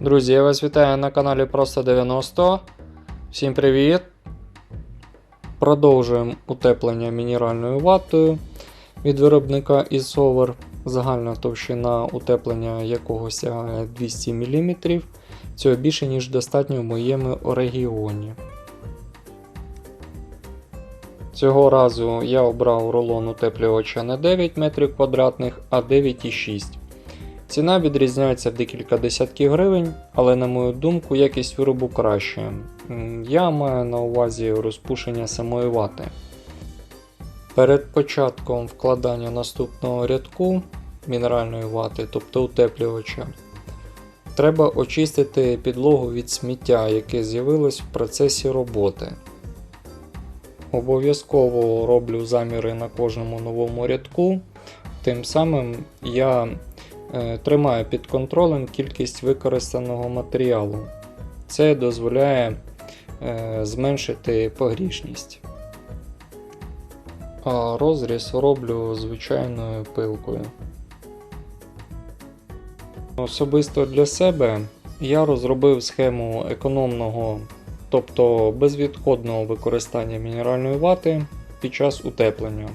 Друзі, я вас вітаю на каналі Просто 90. Всім привіт! Продовжуємо утеплення мінеральною ватою від виробника Isover. Загальна товщина утеплення якого сягає 200 мм. Цього більше, ніж достатньо в моєму регіоні. Цього разу я обрав рулон утеплювача не 9 метрів квадратних, а 9,6 Ціна відрізняється в декілька десятків гривень, але, на мою думку, якість виробу краще. Я маю на увазі розпушення самої вати. Перед початком вкладання наступного рядку мінеральної вати, тобто утеплювача, треба очистити підлогу від сміття, яке з'явилось в процесі роботи. Обов'язково роблю заміри на кожному новому рядку. Тим самим я е, тримаю під контролем кількість використаного матеріалу. Це дозволяє е, зменшити погрішність. А розріз роблю звичайною пилкою. Особисто для себе я розробив схему економного, тобто безвідходного використання мінеральної вати під час утеплення.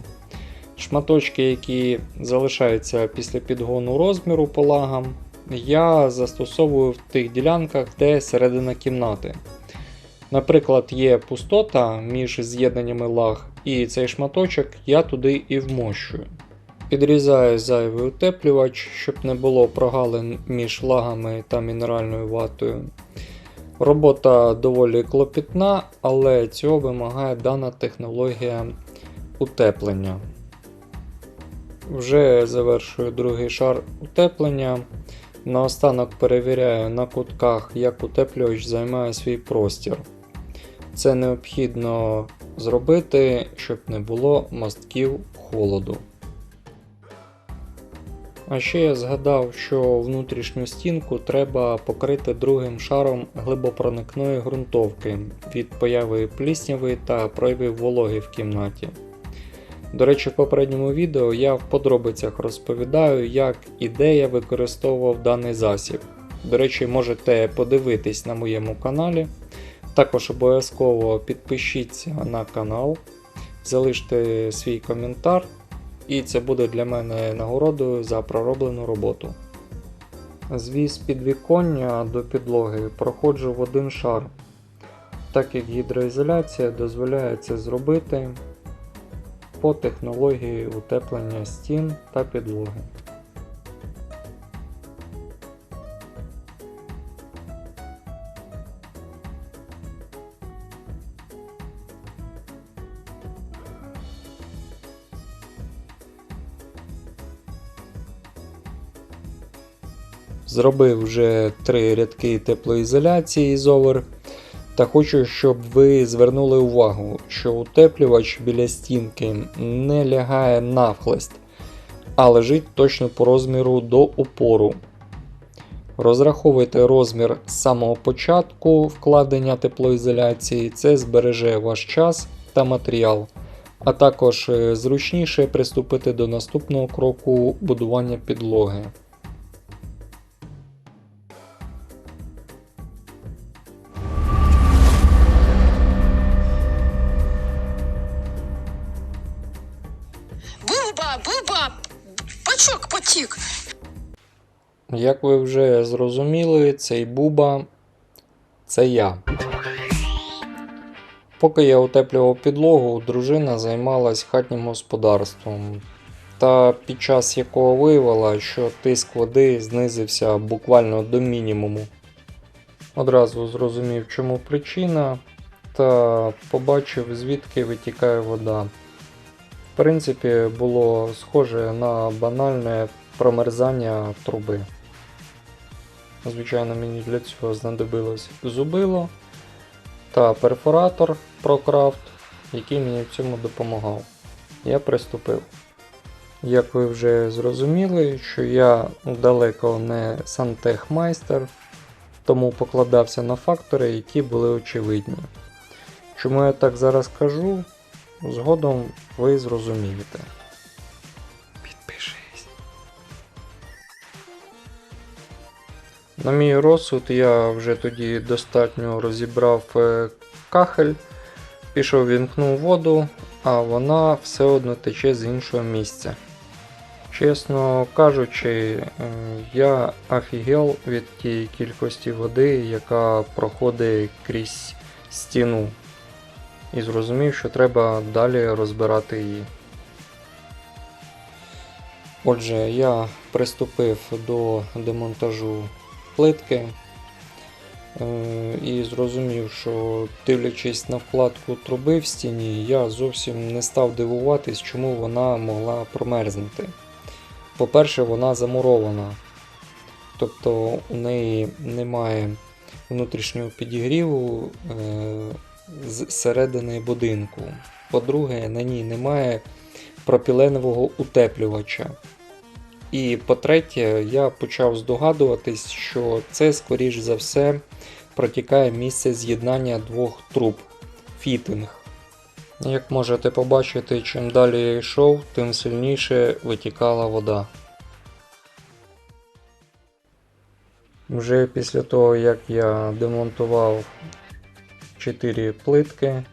Шматочки, які залишаються після підгону розміру по лагам, я застосовую в тих ділянках, де середина кімнати. Наприклад, є пустота між з'єднаннями лаг, і цей шматочок я туди і вмощую. Підрізаю зайвий утеплювач, щоб не було прогалин між лагами та мінеральною ватою. Робота доволі клопітна, але цього вимагає дана технологія утеплення. Вже завершую другий шар утеплення. Наостанок перевіряю на кутках, як утеплювач займає свій простір. Це необхідно зробити, щоб не було мостків холоду. А ще я згадав, що внутрішню стінку треба покрити другим шаром глибопроникної ґрунтовки від появи плісняви та проявів вологи в кімнаті. До речі, в попередньому відео я в подробицях розповідаю, як і де я використовував даний засіб. До речі, можете подивитись на моєму каналі. Також обов'язково підпишіться на канал, залиште свій коментар, і це буде для мене нагородою за пророблену роботу. Звіз підвіконня до підлоги проходжу в один шар, так як гідроізоляція дозволяє це зробити по технології утеплення стін та підлоги. Зробив вже три рядки теплоізоляції з овер. Та хочу, щоб ви звернули увагу, що утеплювач біля стінки не лягає навхлест, а лежить точно по розміру до опору. Розраховуйте розмір з самого початку вкладення теплоізоляції, це збереже ваш час та матеріал, а також е, зручніше приступити до наступного кроку будування підлоги. Як ви вже зрозуміли, цей Буба це я. Поки я утеплював підлогу, дружина займалась хатнім господарством, та під час якого виявила, що тиск води знизився буквально до мінімуму. Одразу зрозумів, чому причина, та побачив, звідки витікає вода. В принципі, було схоже на банальне промерзання труби. Звичайно, мені для цього знадобилось зубило та перфоратор ProCraft, який мені в цьому допомагав. Я приступив. Як ви вже зрозуміли, що я далеко не сантехмайстер, тому покладався на фактори, які були очевидні. Чому я так зараз кажу, згодом ви зрозумієте. На мій розсуд я вже тоді достатньо розібрав е, кахель, пішов вімкнув воду, а вона все одно тече з іншого місця. Чесно кажучи, е, я офігел від тієї кількості води, яка проходить крізь стіну. І зрозумів, що треба далі розбирати її. Отже, я приступив до демонтажу плитки е, і зрозумів, що дивлячись на вкладку труби в стіні, я зовсім не став дивуватись, чому вона могла промерзнути. По-перше, вона замурована, тобто у неї немає внутрішнього підігріву е, з середини будинку. По-друге, на ній немає пропіленового утеплювача. І по-третє, я почав здогадуватись, що це, скоріш за все, протікає місце з'єднання двох труб фітинг. Як можете побачити, чим далі я йшов, тим сильніше витікала вода. Вже після того, як я демонтував 4 плитки,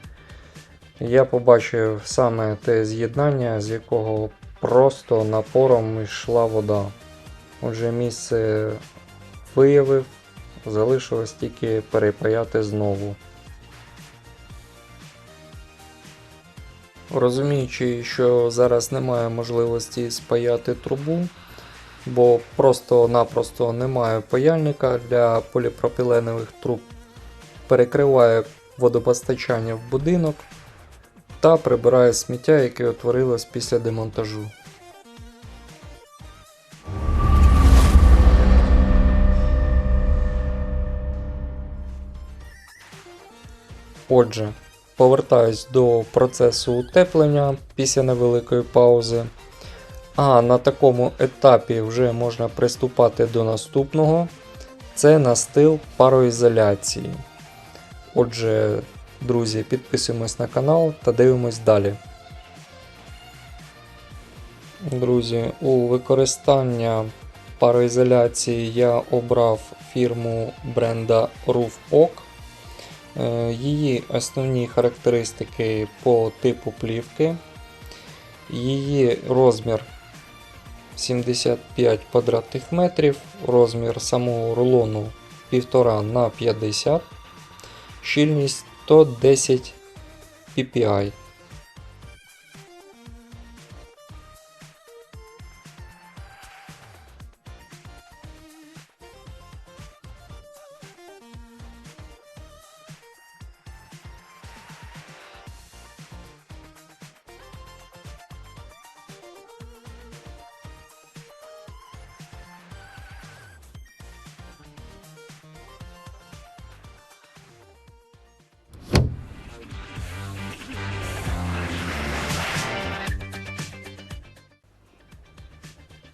я побачив саме те з'єднання, з якого просто напором йшла вода. Отже, місце виявив, залишилось тільки перепаяти знову. Розуміючи, що зараз немає можливості спаяти трубу, бо просто-напросто немає паяльника для поліпропіленових труб, перекриваю водопостачання в будинок та прибираю сміття, яке утворилось після демонтажу. Отже, повертаюсь до процесу утеплення після невеликої паузи. А на такому етапі вже можна приступати до наступного. Це настил пароізоляції. Отже, друзі, підписуємось на канал та дивимось далі. Друзі, у використання пароізоляції я обрав фірму бренда RoofOak. Е, Її основні характеристики по типу плівки. Її розмір 75 квадратних метрів, розмір самого рулону 1,5 на 50, щільність 110 ppi.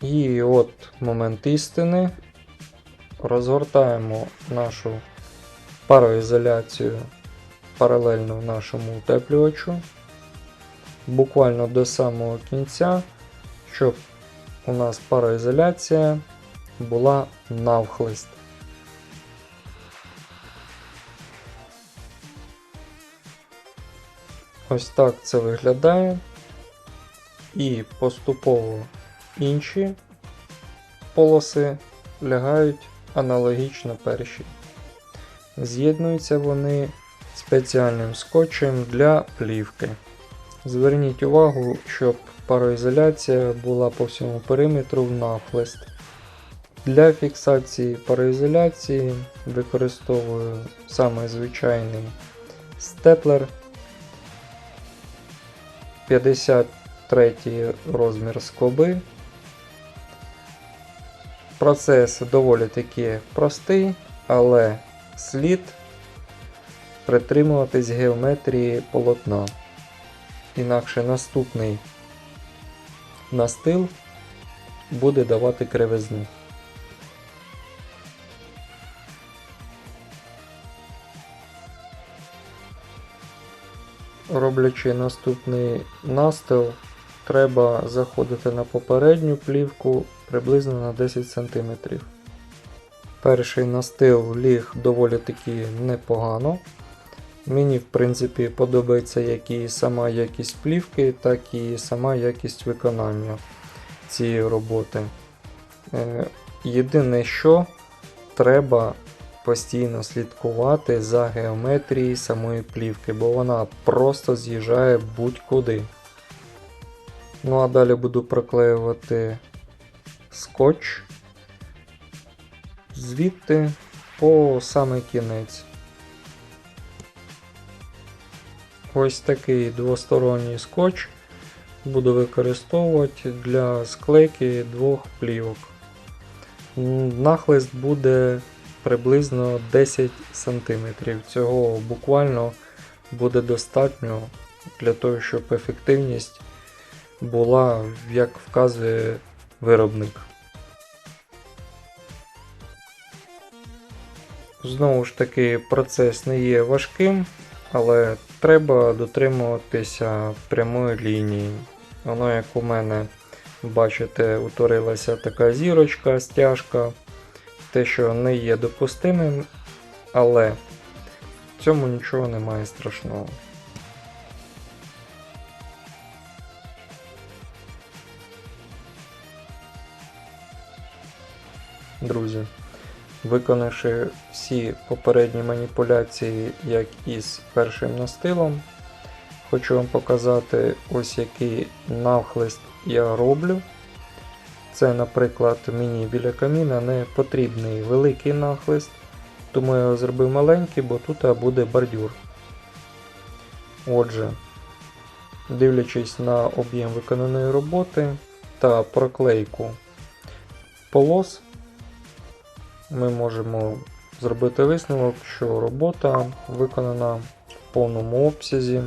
І от момент істини. Розгортаємо нашу пароізоляцію паралельно нашому утеплювачу. Буквально до самого кінця, щоб у нас пароізоляція була навхлист. Ось так це виглядає. І поступово інші полоси лягають аналогічно першій. З'єднуються вони спеціальним скотчем для плівки. Зверніть увагу, щоб пароізоляція була по всьому периметру навхлист. Для фіксації пароізоляції використовую саме звичайний степлер 53 розмір скоби. Процес доволі таки простий, але слід притримуватись геометрії полотна. Інакше наступний настил буде давати кривизну. Роблячи наступний настил, треба заходити на попередню плівку приблизно на 10 см. Перший настил ліг доволі таки непогано. Мені, в принципі, подобається як і сама якість плівки, так і сама якість виконання цієї роботи. Е, Єдине, що треба постійно слідкувати за геометрією самої плівки, бо вона просто з'їжджає будь-куди. Ну а далі буду проклеювати скотч звідти по самий кінець. Ось такий двосторонній скотч буду використовувати для склейки двох плівок. Нахлист буде приблизно 10 см. Цього буквально буде достатньо для того, щоб ефективність була, як вказує виробник. Знову ж таки, процес не є важким, але треба дотримуватися прямої лінії. Воно, як у мене, бачите, утворилася така зірочка, стяжка, те, що не є допустимим, але в цьому нічого немає страшного. Друзі, виконавши всі попередні маніпуляції, як із першим настилом, хочу вам показати ось який навхлист я роблю. Це, наприклад, мені біля каміна не потрібний великий нахлист, тому я його зробив маленький, бо тут буде бордюр. Отже, дивлячись на об'єм виконаної роботи та проклейку полос, ми можемо зробити висновок, що робота виконана в повному обсязі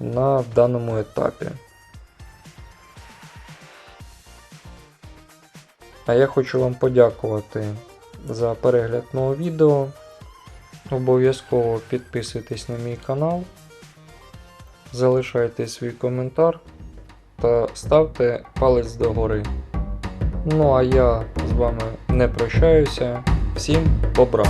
на даному етапі. А я хочу вам подякувати за перегляд мого відео. Обов'язково підписуйтесь на мій канал, залишайте свій коментар та ставте палець догори. Ну а я з вами не прощаюся. Всім! Куплю